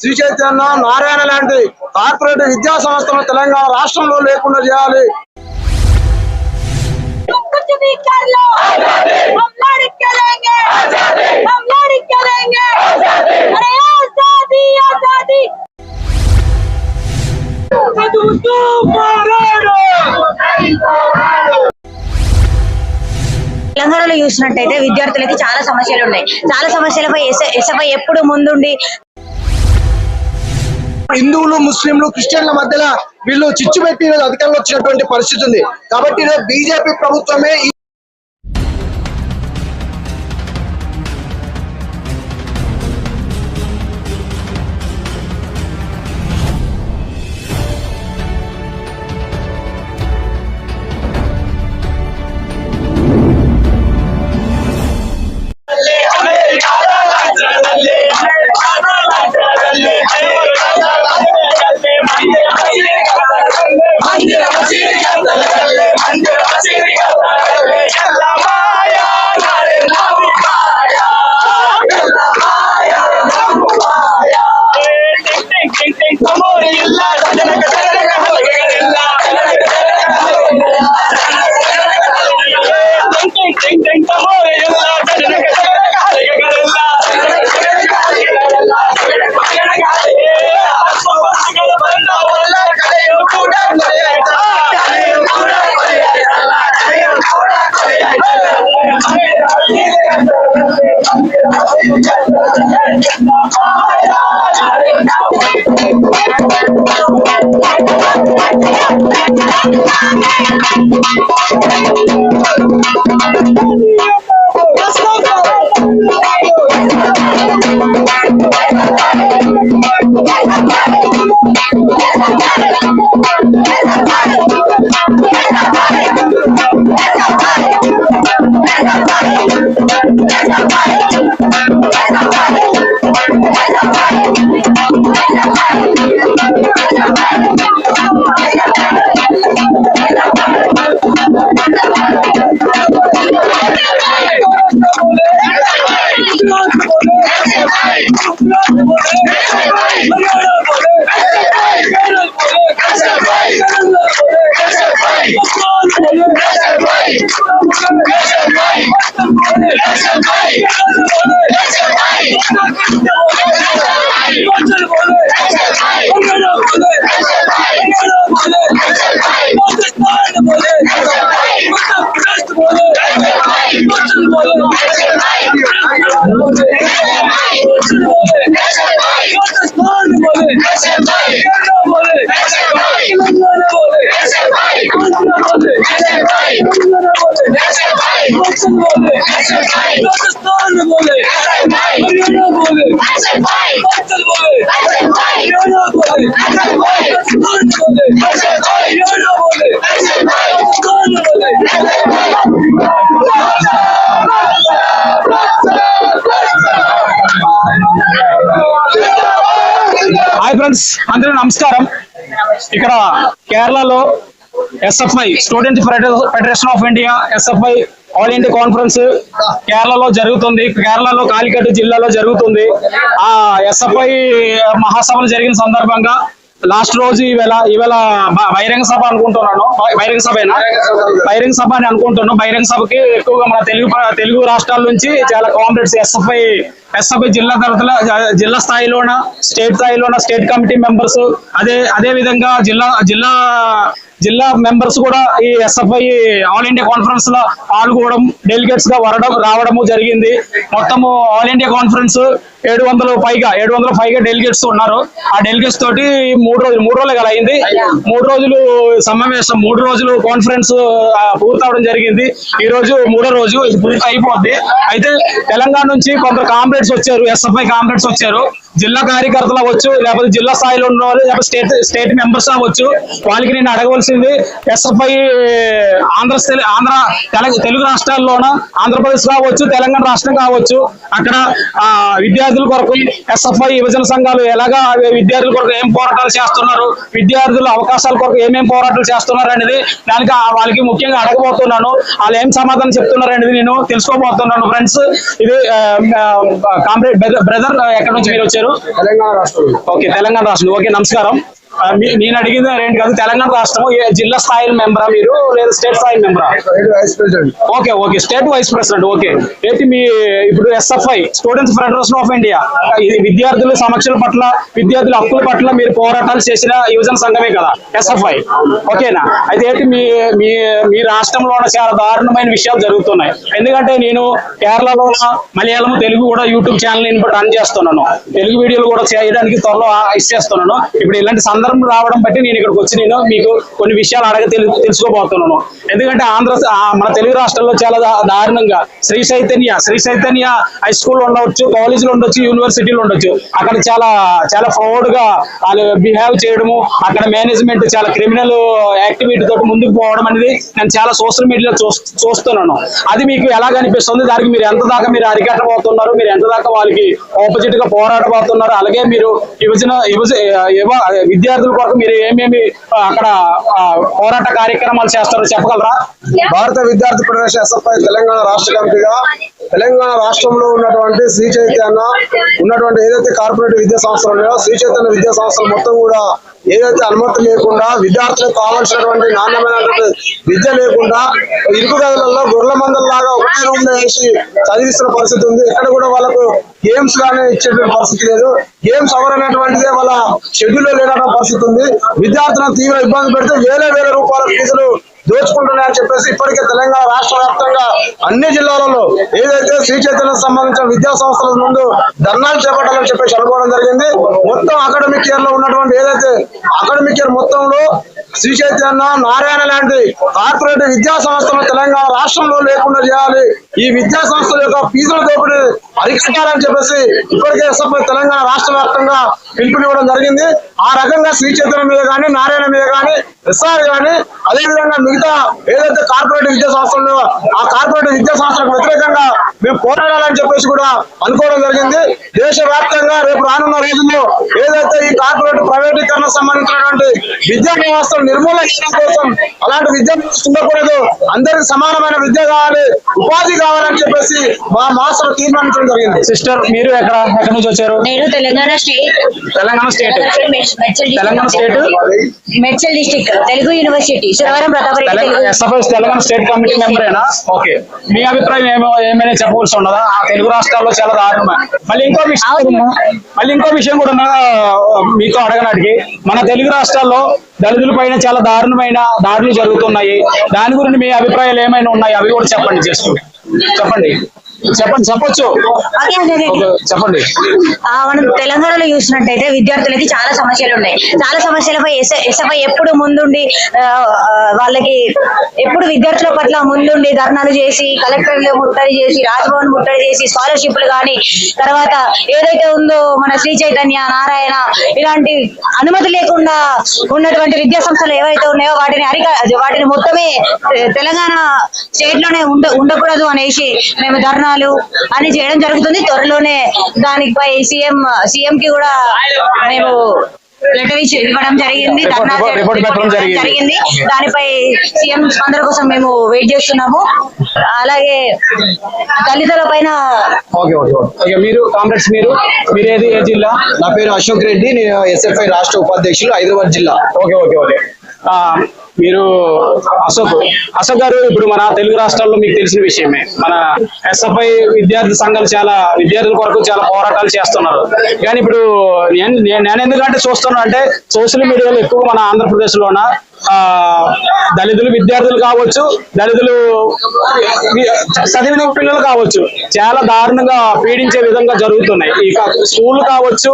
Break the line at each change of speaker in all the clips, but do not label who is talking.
శ్రీ చైతన్య నారాయణ లాంటి కార్పొరేట్ విద్యా సంస్థలు తెలంగాణ రాష్ట్రంలో లేకుండా చేయాలి.
తెలంగాణలో చూసినట్టయితే విద్యార్థులకి చాలా సమస్యలు ఉన్నాయి. చాలా సమస్యలపై ఎస్ఎఫ్ఐ ఎప్పుడు ముందుండి
హిందువులు ముస్లింలు క్రిస్టియన్ల మధ్యలో వీళ్ళు చిచ్చు పెట్టి అధికారంలో వచ్చినటువంటి పరిస్థితి ఉంది. కాబట్టి బీజేపీ ప్రభుత్వమే ఈ
বলে ఫ్రెండ్స్ అందరూ నమస్కారం. ఇక్కడ కేరళలో SFI student federation of India SFI all India conference కేరళలో జరుగుతుంది. కేరళలో కాలికట్ జిల్లాలో జరుగుతుంది. ఆ ఎస్ఎఫ్ఐ మహాసభలు జరిగిన సందర్భంగా లాస్ట్ రోజు ఈవేళ ఈవేళ బహిరంగ సభ అనుకుంటున్నాను. బహిరంగ సభేనా? బహిరంగ సభ అని అనుకుంటున్నాను. బహిరంగ సభకి ఎక్కువగా మన తెలుగు తెలుగు రాష్ట్రాల నుంచి చాలా కామ్రేడ్స్ ఎస్ఎఫ్ఐ ఎస్ఎఫ్ఐ జిల్లా తరగతుల జిల్లా స్థాయిలోన స్టేట్ స్థాయిలోన స్టేట్ కమిటీ మెంబర్స్ అదే అదే విధంగా జిల్లా జిల్లా జిల్లా మెంబర్స్ కూడా ఈ ఎస్ఎఫ్ఐ ఆల్ ఇండియా కాన్ఫరెన్స్లో పాల్గొనడం డెలిగేట్స్గా వరడం రావడము జరిగింది. మొత్తము ఆల్ ఇండియా కాన్ఫరెన్స్ ఏడు వందలు పైగా ఏడు వందల పైగా డెలిగేట్స్ ఉన్నారు. ఆ డెలిగేట్స్ తోటి మూడు రోజులు మూడు రోజులు కదా అయింది. మూడు రోజులు సమావేశం మూడు రోజులు కాన్ఫరెన్స్ పూర్తవడం జరిగింది. ఈ రోజు మూడో రోజు ఇది పూర్తి అయిపోద్ది. అయితే తెలంగాణ నుంచి కొంత కాంప్లెట్స్ వచ్చారు ఎస్ఎఫ్ఐ కాంప్లెట్స్ వచ్చారు. జిల్లా కార్యకర్తలు అవ్వచ్చు లేకపోతే జిల్లా స్థాయిలో ఉన్న వాళ్ళు లేకపోతే స్టేట్ స్టేట్ మెంబర్స్ అవ్వచ్చు. వాళ్ళకి నేను అడగవలసింది ఎస్ఎఫ్ఐ ఆంధ్ర ఆంధ్ర తెల- తెలుగు రాష్ట్రాల్లోన ఆంధ్రప్రదేశ్ కావచ్చు తెలంగాణ రాష్ట్రం కావచ్చు అక్కడ ఆ, విద్యా విద్యార్థుల కొరకు ఎస్ఎఫ్ఐ యువజన సంఘాలు ఎలాగా విద్యార్థుల కొరకు ఏం పోరాటాలు చేస్తున్నారు? విద్యార్థుల అవకాశాల కొరకు ఏమేం పోరాటాలు చేస్తున్నారు అనేది దానికి వాళ్ళకి ముఖ్యంగా అడగబోతున్నాను. వాళ్ళు ఏం సమాధానం చెప్తున్నారు అనేది నేను తెలుసుకోబోతున్నాను ఫ్రెండ్స్. ఇది కామ్రేడ్ బ్రదర్ ఎక్కడి నుంచి మీరు వచ్చారు?
తెలంగాణ రాష్ట్రం
ఓకే తెలంగాణ రాష్ట్రం ఓకే నమస్కారం. నేను అడిగింది ఏంటి కాదు తెలంగాణ రాష్ట్రం జిల్లా స్థాయి మెంబరా మీరు లేదా స్టేట్ స్థాయి మెంబరా? Okay okay state vice president okay. ఏంటి మీ ఇప్పుడు SFI students federation of India విద్యార్థుల సమస్యల పట్ల విద్యార్థుల హక్కుల పట్ల మీరు పోరాటాలు చేసిన యువజన సంఘమే కదా ఎస్ఎఫ్ఐ ఓకేనా? అయితే ఏంటి మీ మీ మీ రాష్ట్రంలో చాలా దారుణమైన విషయాలు జరుగుతున్నాయి. ఎందుకంటే నేను కేరళలో మలయాళం తెలుగు కూడా యూట్యూబ్ ఛానల్ రన్ చేస్తున్నాను. తెలుగు వీడియోలు కూడా చేయడానికి త్వరలో ఇచ్చేస్తున్నాను. ఇప్పుడు ఇలాంటి సందర్భం రావడం బట్టి నేను ఇక్కడికి వచ్చి నేను మీకు కొన్ని విషయాలు అడగ తెలుసుకోబోతున్నాను. ఎందుకంటే ఆంధ్ర మన తెలుగు రాష్ట్రాల్లో చాలా దారుణంగా శ్రీ చైతన్య శ్రీ చైతన్య హై స్కూల్ ఉండవచ్చు కాలేజీలు ఉండొచ్చు యూనివర్సిటీలు ఉండొచ్చు. అక్కడ చాలా చాలా ఫ్రాడ్గా వాళ్ళు బిహేవ్ చేయడము అక్కడ మేనేజ్మెంట్ చాలా క్రిమినల్ యాక్టివిటీ తోటి ముందుకు పోవడం అనేది నేను చాలా సోషల్ మీడియాలో చూస్తున్నాను. అది మీకు ఎలా కనిపిస్తుంది దానికి మీరు ఎంత దాకా మీరు అరికట్టబోతున్నారు మీరు ఎంత దాకా వాళ్ళకి ఆపోజిట్గా పోరాడబోతున్నారు అలాగే మీరు యువజన యువజ యువ విద్యార్థుల కొరకు మీరు ఏమేమి అక్కడ ఆ, పోరాట కార్యక్రమాలు చేస్తారో చెప్పగలరా?
భారత విద్యార్థి ఫెడరేషన్ ఎస్ఎఫ్ఐ తెలంగాణ రాష్ట్ర కమిటీగా తెలంగాణ రాష్ట్రంలో ఉన్నటువంటి శ్రీ చైతన్య ఉన్నటువంటి ఏదైతే కార్పొరేట్ విద్యా సంస్థలు ఉన్నాయో శ్రీ చైతన్య విద్యా సంస్థలు మొత్తం కూడా ఏదైతే అనుమతి లేకుండా విద్యార్థులకు కావాల్సినటువంటి నాణ్యమైనటువంటి విద్య లేకుండా ఇరుకు గదులలో గొర్రెల మందల్లాగా ఒకటే రూమ్లో వేసి చదివిస్తున్న పరిస్థితి ఉంది. ఎక్కడ కూడా వాళ్ళకు గేమ్స్ గానే ఇచ్చేటువంటి పరిస్థితి లేదు. గేమ్స్ ఎవరనేటువంటిదే వాళ్ళ షెడ్యూల్లో లేనటువంటి పరిస్థితి ఉంది. విద్యార్థులను తీవ్ర ఇబ్బంది పెడితే వేల వేల రూపాయల ఫీజులు దోచుకుంటున్నాయని చెప్పేసి ఇప్పటికే తెలంగాణ రాష్ట్ర వ్యాప్తంగా అన్ని జిల్లాలలో ఏదైతే శ్రీ చైతన్యం సంబంధించిన విద్యా సంస్థల ముందు ధర్నాలు చేపట్టాలని చెప్పేసి అనుకోవడం జరిగింది. మొత్తం అకాడమిక్ ఇయర్లో ఉన్నటువంటి ఏదైతే అకాడమిక్ ఇయర్ మొత్తంలో శ్రీ చైతన్య నారాయణ లాంటి కార్పొరేట్ విద్యా సంస్థలు తెలంగాణ రాష్ట్రంలో లేకుండా చేయాలి. ఈ విద్యా సంస్థల యొక్క ఫీజుల దోపిడీ అరికట్టాలని చెప్పేసి ఇప్పటికే ఎస్ఎఫ్ఐ తెలంగాణ రాష్ట్ర వ్యాప్తంగా పిలుపునివ్వడం జరిగింది. ఆ రకంగా శ్రీ చైతన్య మీద కానీ నారాయణ మీద కానీ ఎస్ఆర్ కానీ అదేవిధంగా మిగతా ఏదైతే కార్పొరేట్ విద్యా సంస్థలు ఉన్నాయో ఆ కార్పొరేట్ విద్యా సంస్థలకు వ్యతిరేకంగా మేము పోరాడాలని చెప్పేసి కూడా అనుకోవడం జరిగింది. దేశ వ్యాప్తంగా రేపు రానున్న రోజుల్లో ఏదైతే ఈ కార్పొరేట్ ప్రైవేటీకరణ సంబంధించినటువంటి విద్యా వ్యవస్థను నిర్మూలన చేయడం కోసం అలాంటి విద్య వ్యవస్థ ఉండకూడదు. అందరికి సమానమైన విద్య కావాలి ఉపాధి కావాలని చెప్పేసి మా మాస్టర్ తీర్మానించడం జరిగింది.
సిస్టర్ మీరు ఎక్కడ? ఎక్కడి నుంచి వచ్చారు?
నేను
Telangana
state.
Telangana state.
Telangana state. Medchal district Telugu university
Suravaram Pratapa Reddy Telangana state committee మెంబరేనా okay మీ అభిప్రాయం ఏమో ఏమైనా చెప్పవలసి ఉన్నదా? ఆ తెలుగు రాష్ట్రాల్లో చాలా దారుణం మళ్ళీ ఇంకో విషయం మళ్ళీ ఇంకో విషయం కూడా ఉన్నా, మీతో అడగనాటికి. మన తెలుగు రాష్ట్రాల్లో దళితుల పైన చాలా దారుణమైన దాడులు జరుగుతున్నాయి. దాని గురించి మీ అభిప్రాయాలు ఏమైనా ఉన్నాయి? అవి కూడా చెప్పండి జస్ట్. చెప్పండి. చెప్పండి చెప్పొచ్చు.
అదే అదే.
చెప్పండి.
మనం తెలంగాణలో చూసినట్టయితే విద్యార్థులకి చాలా సమస్యలు ఉన్నాయి. చాలా సమస్యలపై ఎస్ఎఫ్ఐ ఎప్పుడు ముందుండి వాళ్ళకి ఎప్పుడు విద్యార్థుల పట్ల ముందుండి ధర్నాలు చేసి కలెక్టర్లు ముట్టడి చేసి రాజ్భవన్ ముట్టడి చేసి స్కాలర్షిప్లు కానీ తర్వాత ఏదైతే ఉందో మన శ్రీ చైతన్య నారాయణ ఇలాంటి అనుమతి లేకుండా ఉన్నటువంటి విద్యా సంస్థలు ఏవైతే ఉన్నాయో వాటిని అరిక వాటిని మొత్తమే తెలంగాణ స్టేట్లోనే ఉండ ఉండకూడదు అనేసి మేము ధర్నాలు అని చేయడం జరుగుతుంది. త్వరలోనే దానిపై సీఎం సీఎం కి కూడా మేము లెటర్ ఇచ్చి ఇవ్వడం జరిగింది. ధర్నా
జరిగింది.
దానిపై సీఎం స్పందన కోసం మేము వెయిట్ చేస్తున్నాము. అలాగే దళితుల పైన
మీరు కాంగ్రెస్ మీరు మీరు ఏది ఏ జిల్లా?
నా పేరు అశోక్ రెడ్డి నేను ఎస్ఎఫ్ఐ రాష్ట్ర ఉపాధ్యక్షులు హైదరాబాద్ జిల్లా.
Okay okay okay. మీరు అశోక్ అశోక్ గారు ఇప్పుడు మన తెలుగు రాష్ట్రాల్లో మీకు తెలిసిన విషయమే. మన ఎస్ఎఫ్ఐ విద్యార్థి సంఘాలు చాలా విద్యార్థుల కొరకు చాలా పోరాటాలు చేస్తున్నారు. కానీ ఇప్పుడు నేను నేను- నేను ఎందుకంటే చూస్తున్నా అంటే సోషల్ మీడియాలో ఎక్కువ మన ఆంధ్రప్రదేశ్ లోన దళితులు విద్యార్థులు కావచ్చు దళితులు చదివిన పిల్లలు కావచ్చు చాలా దారుణంగా పీడించే విధంగా జరుగుతున్నాయి. ఈ స్కూల్ కావచ్చు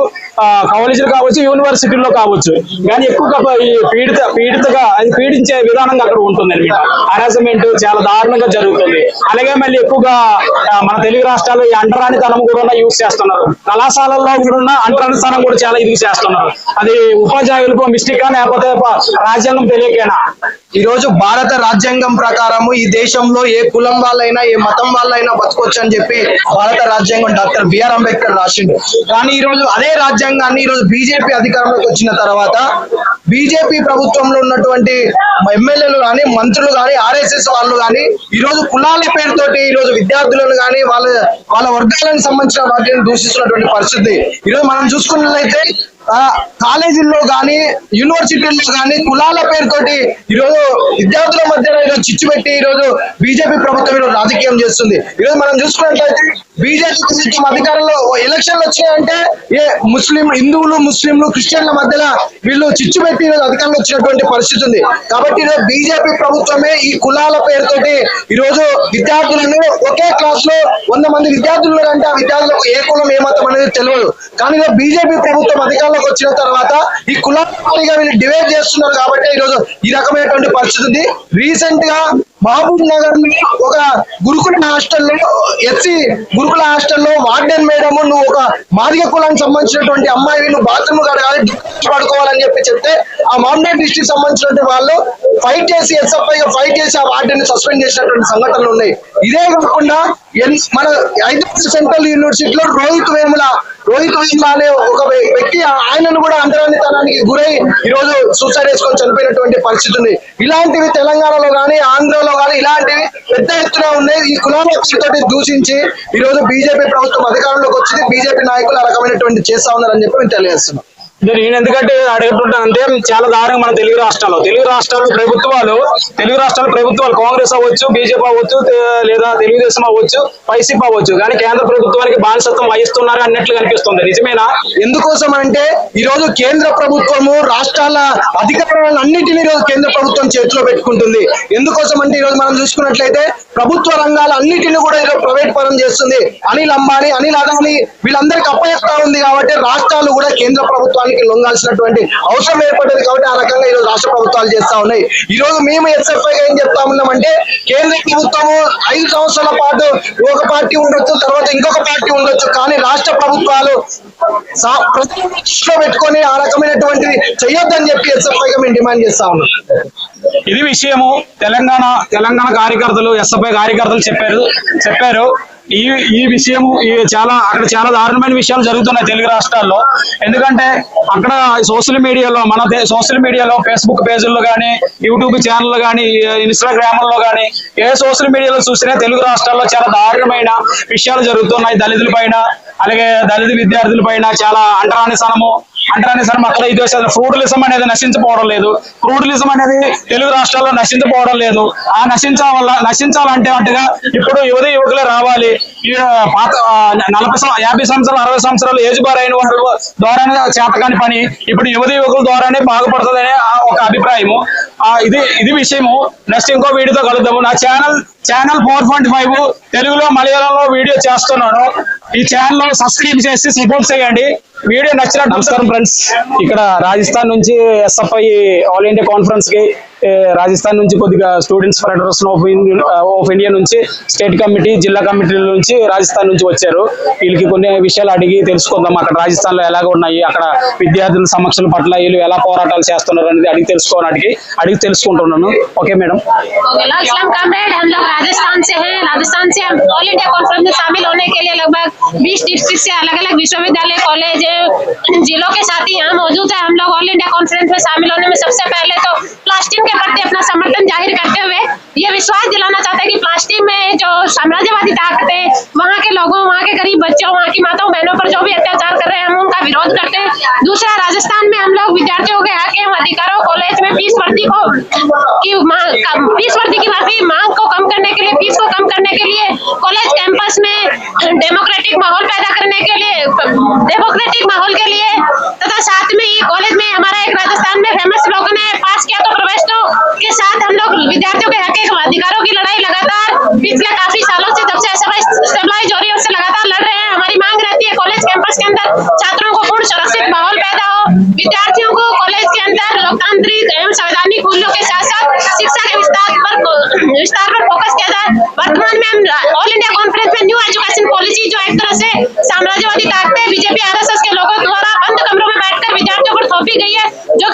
కాలేజీలు కావచ్చు యూనివర్సిటీల్లో కావచ్చు. కానీ ఎక్కువగా ఈ పీడిత పీడితగా అది పీడించే విధానంగా అక్కడ ఉంటుంది అనమాట హరాసమెంట్ చాలా దారుణంగా జరుగుతుంది. అలాగే మళ్ళీ ఎక్కువగా మన తెలుగు రాష్ట్రాల్లో ఈ అంటరానితనం కూడా యూజ్ చేస్తున్నారు. కళాశాలల్లో కూడా ఉన్న అంటరానితనం కూడా చాలా ఇది చేస్తున్నారు. అది ఉపాధ్యాయులకు మిస్టేకా లేకపోతే రాజ్యాంగం తెలియకేనా
ఈ రోజు భారత రాజ్యాంగం ప్రకారము ఈ దేశంలో ఏ కులం వాళ్ళైనా ఏ మతం వాళ్ళైనా బతకొచ్చు అని చెప్పి భారత రాజ్యాంగం డాక్టర్ బిఆర్ అంబేద్కర్ రాసిండు. కానీ ఈ రోజు అదే రాజ్యాంగాన్ని ఈ రోజు బీజేపీ అధికారంలోకి వచ్చిన తర్వాత బీజేపీ ప్రభుత్వంలో ఉన్నటువంటి ఎమ్మెల్యేలు కానీ మంత్రులు కానీ ఆర్ఎస్ఎస్ వాళ్ళు కానీ ఈ రోజు కులాల పేరుతోటి ఈ రోజు విద్యార్థులను కానీ వాళ్ళ వాళ్ళ వర్గాలకు సంబంధించిన వాటిని దూషిస్తున్నటువంటి పరిస్థితి. ఈ రోజు మనం చూసుకున్నట్లయితే కాలేజీల్లో కానీ యూనివర్సిటీల్లో కానీ కులాల పేరు తోటి ఈరోజు విద్యార్థుల మధ్య ఈరోజు చిచ్చు పెట్టి ఈరోజు బీజేపీ ప్రభుత్వం ఈరోజు రాజకీయం చేస్తుంది. ఈరోజు మనం చూసుకున్నట్లయితే బీజేపీ ప్రభుత్వం అధికారంలో ఎలక్షన్లు వచ్చినాయంటే ఏ ముస్లిం హిందువులు ముస్లింలు క్రిస్టియన్ల మధ్యలో వీళ్ళు చిచ్చు పెట్టి ఈరోజు అధికారంలో వచ్చినటువంటి పరిస్థితి ఉంది. కాబట్టి ఈరోజు బీజేపీ ప్రభుత్వమే ఈ కులాల పేరుతోటి ఈరోజు విద్యార్థులను ఒకే క్లాస్లో వంద మంది విద్యార్థులు ఉన్నారంటే ఆ విద్యార్థులకు ఏ కులం ఏ మతం అనేది తెలియదు. కానీ బీజేపీ ప్రభుత్వం అధికారంలోకి వచ్చిన తర్వాత ఈ కులాలుగా వీళ్ళు డివైడ్ చేస్తున్నారు కాబట్టి ఈరోజు ఈ రకమైనటువంటి పరిస్థితి ఉంది. రీసెంట్గా మహబూబ్ నగర్లో ఒక గురుకుల హాస్టల్లో ఎస్సీ గురుకుల హాస్టల్లో వార్డెన్ మేడం నువ్వు ఒక మాదిగ కులానికి సంబంధించినటువంటి అమ్మాయి నువ్వు బాత్రూమ్ కడగాలి పడుకోవాలని చెప్పి చెప్తే ఆ మామూలు డిస్ట్రిక్ట్ సంబంధించినటువంటి వాళ్ళు ఫైట్ చేసి ఎస్ఎఫ్ఐ ఫైట్ చేసి ఆ వార్డెన్ సస్పెండ్ చేసినటువంటి సంఘటనలు ఉన్నాయి. ఇదే కాకుండా ఎన్- మన హైదరాబాద్ సెంట్రల్ యూనివర్సిటీలో రోహిత్ వేముల రోహిత్ వేముల అనే ఒక వ్యక్తి ఆయనను కూడా అంతరానితనానికి గురై ఈ రోజు సూసైడ్ చేసుకొని చనిపోయినటువంటి పరిస్థితి ఉంది. ఇలాంటివి తెలంగాణలో కానీ ఆంధ్రలో కానీ ఇలాంటివి పెద్ద ఎత్తున ఉన్నాయి. ఈ కులాల దూషించి ఈ రోజు బీజేపీ ప్రభుత్వం అధికారంలోకి వచ్చింది. బీజేపీ నాయకులు ఆ రకమైనటువంటి చేస్తా ఉన్నారని చెప్పి మేము తెలియజేస్తున్నాం.
నేను నేను ఎందుకంటే అడుగుతుంటానంటే చాలా దారుణంగా మన తెలుగు రాష్ట్రాల్లో. తెలుగు రాష్ట్రాలు ప్రభుత్వాలు తెలుగు రాష్ట్రాల ప్రభుత్వాలు కాంగ్రెస్ అవ్వచ్చు బీజేపీ అవ్వచ్చు లేదా తెలుగుదేశం అవ్వచ్చు వైసీపీ అవ్వచ్చు కానీ కేంద్ర ప్రభుత్వానికి బానిసత్వం వహిస్తున్నారు అన్నట్లు కనిపిస్తుంది. నిజమేనా?
ఎందుకోసం అంటే ఈ రోజు కేంద్ర ప్రభుత్వము రాష్ట్రాల అధికారాలను అన్నింటినీ రోజు కేంద్ర ప్రభుత్వం చేతిలో పెట్టుకుంటుంది. ఎందుకోసం అంటే ఈ రోజు మనం చూసుకున్నట్లయితే ప్రభుత్వ రంగాల అన్నిటిని కూడా ఈరోజు ప్రైవేట్ పరం చేస్తుంది. అనిల్ అంబానీ అనిల్ అదానీ వీళ్ళందరికీ అప్పచెప్తా ఉంది కాబట్టి రాష్ట్రాలు కూడా కేంద్ర ప్రభుత్వానికి లొంగాల్సినటువంటి అవసరం ఏర్పడ్డది కాబట్టి ఆ రకంగా ఈ రోజు రాష్ట్ర ప్రభుత్వాలు చేస్తా ఉన్నాయి. ఈ రోజు మేము ఎస్ఎఫ్ఐ ఏం చెప్తా ఉన్నామంటే కేంద్ర ప్రభుత్వము ఐదు సంవత్సరాల పాటు ఒక పార్టీ ఉండొచ్చు తర్వాత ఇంకొక పార్టీ ఉండొచ్చు కానీ రాష్ట్ర ప్రభుత్వాలు ప్రతి దృష్టిలో పెట్టుకొని ఆ రకమైనటువంటిది చెయ్యొద్దని చెప్పి ఎస్ఎఫ్ఐ గా మేము డిమాండ్ చేస్తా ఉన్నాం.
ఇది విషయము తెలంగాణ తెలంగాణ కార్యకర్తలు ఎస్ఎఫ్ఐ కార్యకర్తలు చెప్పారు చెప్పారు. ఈ ఈ విషయము ఈ చాలా అక్కడ చాలా దారుణమైన విషయాలు జరుగుతున్నాయి తెలుగు రాష్ట్రాల్లో. ఎందుకంటే అక్కడ సోషల్ మీడియాలో మన సోషల్ మీడియాలో ఫేస్బుక్ పేజీల్లో కానీ యూట్యూబ్ ఛానల్లో కానీ ఇన్స్టాగ్రామ్లో కానీ ఏ సోషల్ మీడియాలో చూసినా తెలుగు రాష్ట్రాల్లో చాలా దారుణమైన విషయాలు జరుగుతున్నాయి. దళితుల పైన అలాగే దళిత విద్యార్థుల పైన చాలా అంటరానిసనము అంటరానిసనం అక్కడ ఇది ఫ్రూడలిజం అనేది నశించిపోవడం లేదు. ఫ్రూడలిజం అనేది తెలుగు రాష్ట్రాల్లో నశించిపోవడం లేదు. ఆ నశించాల నశించాలంటే అంటగా ఇప్పుడు యువత యువకులే రావాలి. పాత నలభై యాభై సంవత్సరాలు అరవై సంవత్సరాలు ఏజ్ బార్ అయిన వారు ద్వారానే చేతకాని పని. ఇప్పుడు యువత యువకుల ద్వారానే బాగుపడుతుందనే ఆ ఒక అభిప్రాయము. ఇది ఇది విషయము. నెక్స్ట్ ఇంకో వీడియోతో కలుద్దాము. నా channel channel four point five తెలుగులో మలయాళంలో వీడియో చేస్తున్నాను. ఈ ఛానల్ సబ్స్క్రైబ్ చేసి సపోర్ట్ చేయండి. వీడియో నచ్చిన నమస్కారం ఫ్రెండ్స్ ఇక్కడ రాజస్థాన్ నుంచి ఎస్ఎఫ్ఐ ఆల్ ఇండియా కాన్ఫరెన్స్కి రాజస్థాన్ నుంచి కొద్దిగా students federation of of India నుంచి స్టేట్ కమిటీ జిల్లా కమిటీల నుంచి రాజస్థాన్ నుంచి వచ్చారు వీళ్ళకి కొన్ని విషయాలు అడిగి తెలుసుకుందాం అక్కడ రాజస్థాన్ లో ఎలాగ ఉన్నాయి అక్కడ విద్యార్థుల సమస్యల పట్ల వీళ్ళు ఎలా పోరాటాలు చేస్తున్నారు అనేది అడిగి తెలుసుకోవాలి అడిగి అడిగి తెలుసుకుంటున్నాను okay madam
hello Islam comrade हम लोग राजस्थान से हैं राजस्थान से हम ऑल इंडिया कॉन्फ्रेंस में शामिल होने के लिए लगभग 20 डिस्ट्रिक्ट से अलग अलग विश्वविद्यालय कॉलेज जिलों के साथ ही यहाँ मौजूद है हम लोग ऑल इंडिया कॉन्फ्रेंस में शामिल होने में सबसे पहले तो प्लास्टिक के प्रति अपना समर्थन ज़ाहिर करते हुए ये विश्वास दिलाना चाहते हैं कि प्लास्टिक में जो साम्राज्यवादी ताकतें वहाँ के लोगों, वहाँ के गरीब बच्चों, वहाँ की माताओं, बहनों पर जो भी अत्याचार कर रहे हैं, हम उनका विरोध करते हैं। दूसरा, राजस्थान में हम लोग विद्यार्थियों के आके हम अधिकारों कॉलेज में फ़ीस भर्ती को की फ़ीस वर्दी की माफ़ी मांग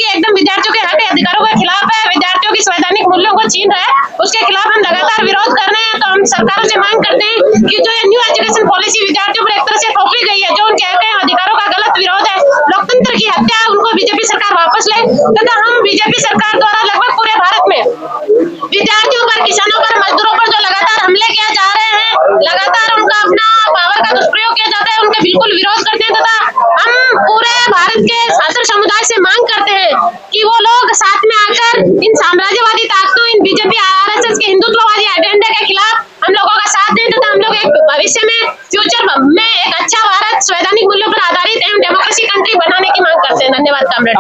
कि एकदम विद्यार्थियों के हक अधिकारों के खिलाफ है, विद्यार्थियों की संवैधानिक मूल्यों को छीन रहा है, उसके खिलाफ हम लगातार विरोध कर रहे हैं तो हम सरकार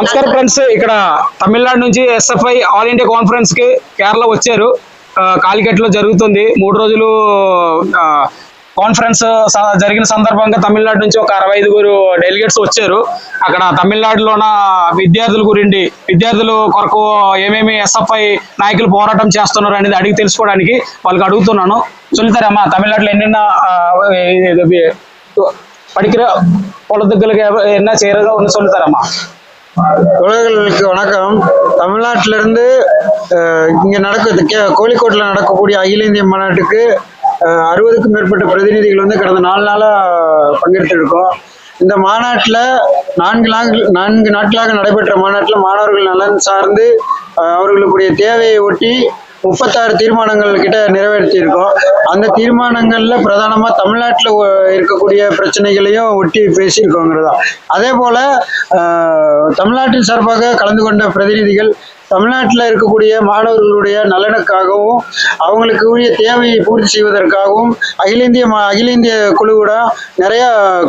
నమస్కారం ఫ్రెండ్స్ ఇక్కడ తమిళనాడు నుంచి ఎస్ఎఫ్ఐ ఆల్ ఇండియా కాన్ఫరెన్స్కి కేరళ వచ్చారు. కాలికట్లో జరుగుతుంది. మూడు రోజులు కాన్ఫరెన్స్ జరిగిన సందర్భంగా తమిళనాడు నుంచి ఒక అరవై ఐదుగురు డెలిగేట్స్ వచ్చారు. అక్కడ తమిళనాడులోన విద్యార్థుల గురించి విద్యార్థుల కొరకు ఏమేమి ఎస్ఎఫ్ఐ నాయకులు పోరాటం చేస్తున్నారు అనేది అడిగి తెలుసుకోవడానికి వాళ్ళకి అడుగుతున్నాను. చొల్లుతారమ్మా తమిళనాడులో ఎన్నెన్న పొల குழந்தைகளுக்கு ఎన్న చేరగా ఉన్న சொல்லித்தரமா
உலகங்களுக்கு வணக்கம். தமிழ்நாட்டில இருந்து இங்க நடக்குது கே- கோழிக்கோட்டில் நடக்கக்கூடிய அகில இந்திய மாநாட்டுக்கு அறுபதுக்கும் மேற்பட்ட பிரதிநிதிகள் வந்து கடந்த நாலு நாளா பங்கெடுத்திருக்கோம் இந்த மாநாட்டில் நான்கு நாள் நான்கு நாட்களாக நடைபெற்ற மாநாட்டில் மாணவர்கள் நலன் சார்ந்து அவர்களுக்குடைய தேவையை ஒட்டி முப்பத்தாறு தீர்மானங்கள் கிட்ட நிறைவேற்றியிருக்கோம். அந்த தீர்மானங்கள்ல பிரதானமா தமிழ்நாட்டில் இருக்கக்கூடிய பிரச்சனைகளையும் ஒட்டி பேசியிருக்கோங்கிறதா அதே போல தமிழ்நாட்டின் சார்பாக கலந்து கொண்ட பிரதிநிதிகள் தமிழ்நாட்டில் இருக்கக்கூடிய மாணவர்களுடைய நலனுக்காகவும் அவங்களுக்கு உரிய தேவையை பூர்த்தி செய்வதற்காகவும் அகில இந்திய மா- அகில இந்திய குழுவோட நிறைய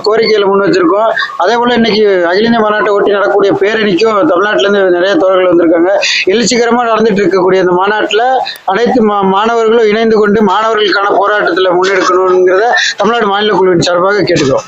கோரிக்கைகளை முன் வச்சிருக்கோம். அதே போல இன்னைக்கு அகில இந்திய மாநாட்டை ஒட்டி நடக்கக்கூடிய பேரணிக்கும் தமிழ்நாட்டுல இருந்து நிறைய தோழர்கள் வந்திருக்காங்க. எழுச்சிகரமா நடந்துட்டு இருக்கக்கூடிய இந்த மாநாட்டில் அனைத்து மா- மாணவர்களும் இணைந்து கொண்டு மாணவர்களுக்கான போராட்டத்தில் முன்னெடுக்கணுங்கிறத தமிழ்நாடு மாநில குழுவின் சார்பாக கேட்டுக்கிறோம்.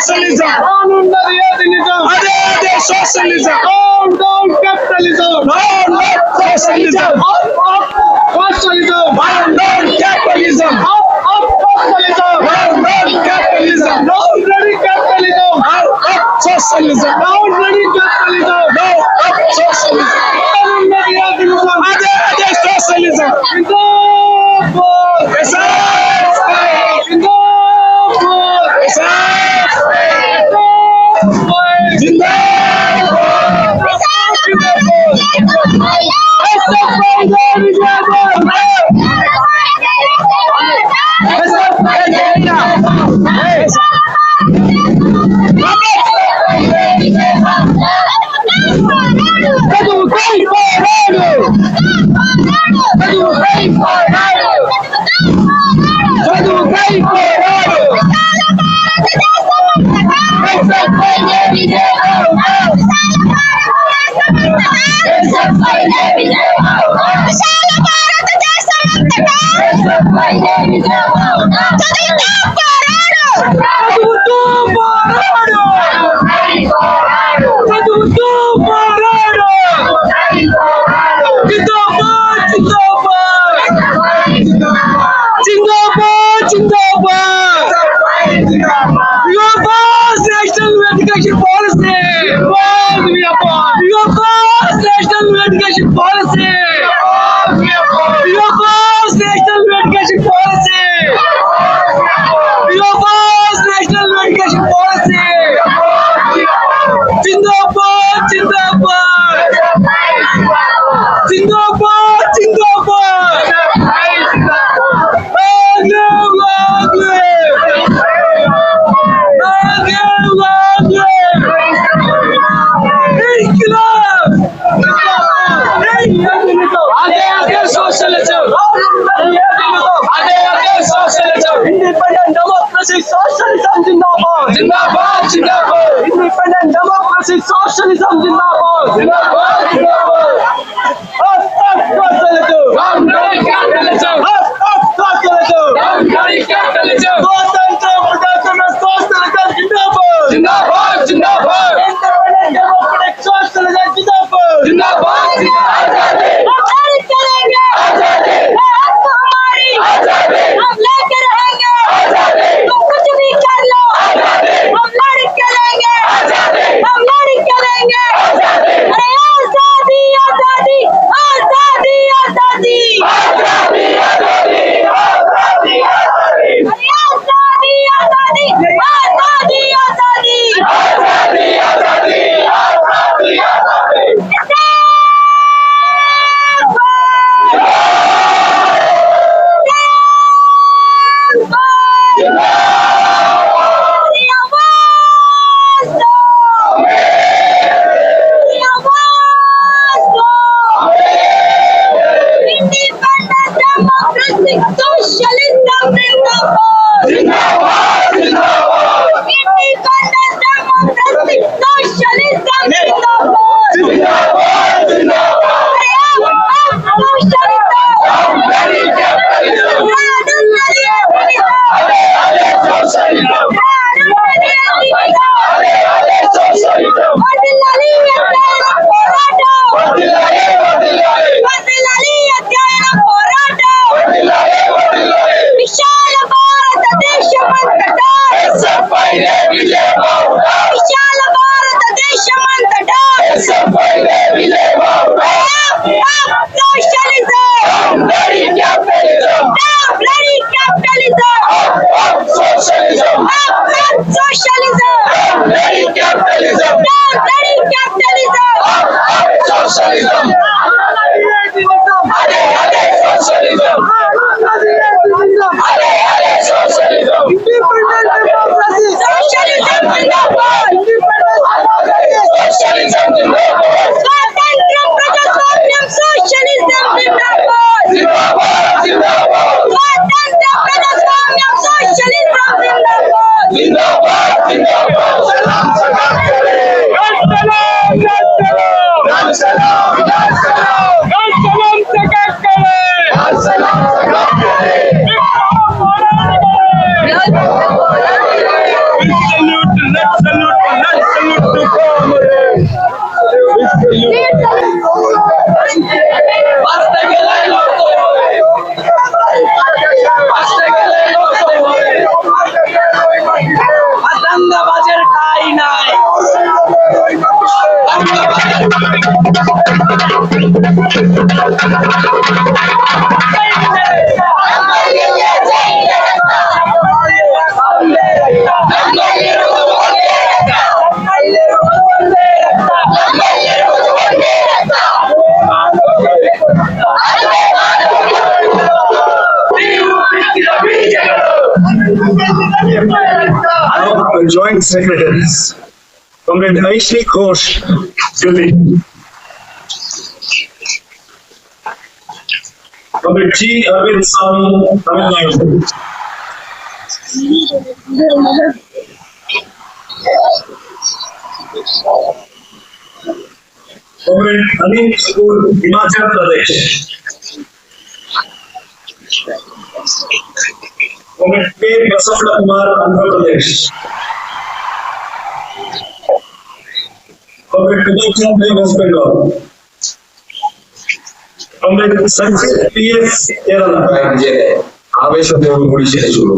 socialism. Other than socialism. Down, down, capitalism. Down, down, socialism. Up, up, socialism. Down, down, capitalism. Up, up, socialism. Down, down, capitalism. Down, ready capitalism. Down, up, socialism. Down, ready capitalism. Down, up, socialism. Other than socialism. Yes, sir. জিন্দাবাদ জিন্দাবাদ independent democracy socialism জিন্দাবাদ জিন্দাবাদ জিন্দাবাদ Capitalism! Capitalism! Capitalism!
The joint secretaries. Comrade Aishni Ghosh, Delhi. Committee Arvind Swami Tamil Nadu comrade Anil Kapoor Himachal Pradesh. Comrade K Prasanna Kumar Andhra Pradesh. Comrade Kumar west Bengal. Chandra, West Bengal. Comrade Sanjay P.S. Kerala.
ఆవేశం దేవుడు గుడి శేషుడు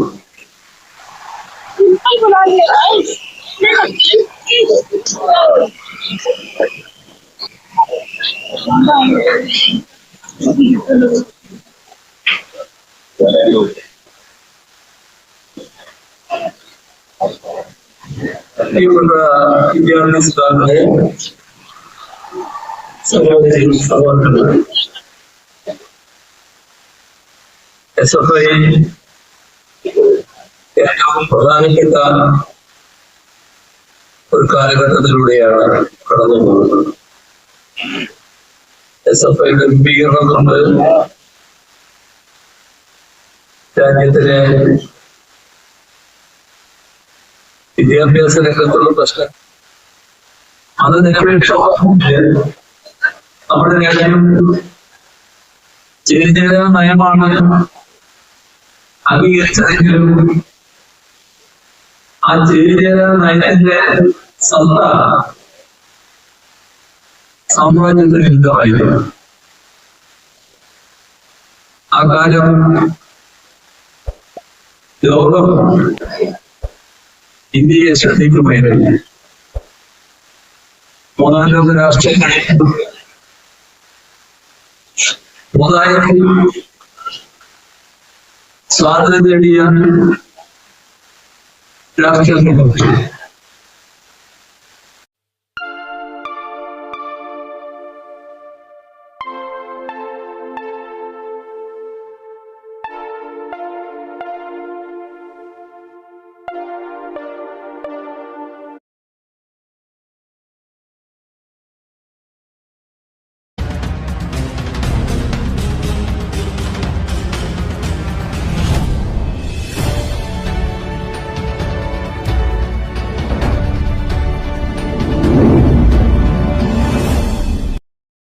ఈ S F ഏറ്റവും പ്രധാനപ്പെട്ട ഒരു കാലഘട്ടത്തിലൂടെയാണ് കടന്നു പോകുന്നത്. എസ് എഫ് ഐയുടെ രൂപീകരണം കൊണ്ട് രാജ്യത്തിലെ വിദ്യാഭ്യാസ രംഗത്തുള്ള പ്രശ്നം. അത് മതനിരപേക്ഷ നമ്മുടെ രാജ്യം ചേരിചേരാ നയമാണ് അംഗീകരിച്ചതെങ്കിലും ആ ചേരിചേരാ നയത്തിന്റെ സത്ത സാമ്രാജ്യത്തിന് യുദ്ധമായിരുന്നു ആ കാലം ലോകം ഇന്ത്യയെ ശ്രദ്ധിക്കുമായിരുന്നു മൂന്നാം ലോക രാഷ്ട്രങ്ങളിൽ മൂന്നായിരത്തി स्वाद दे दिया।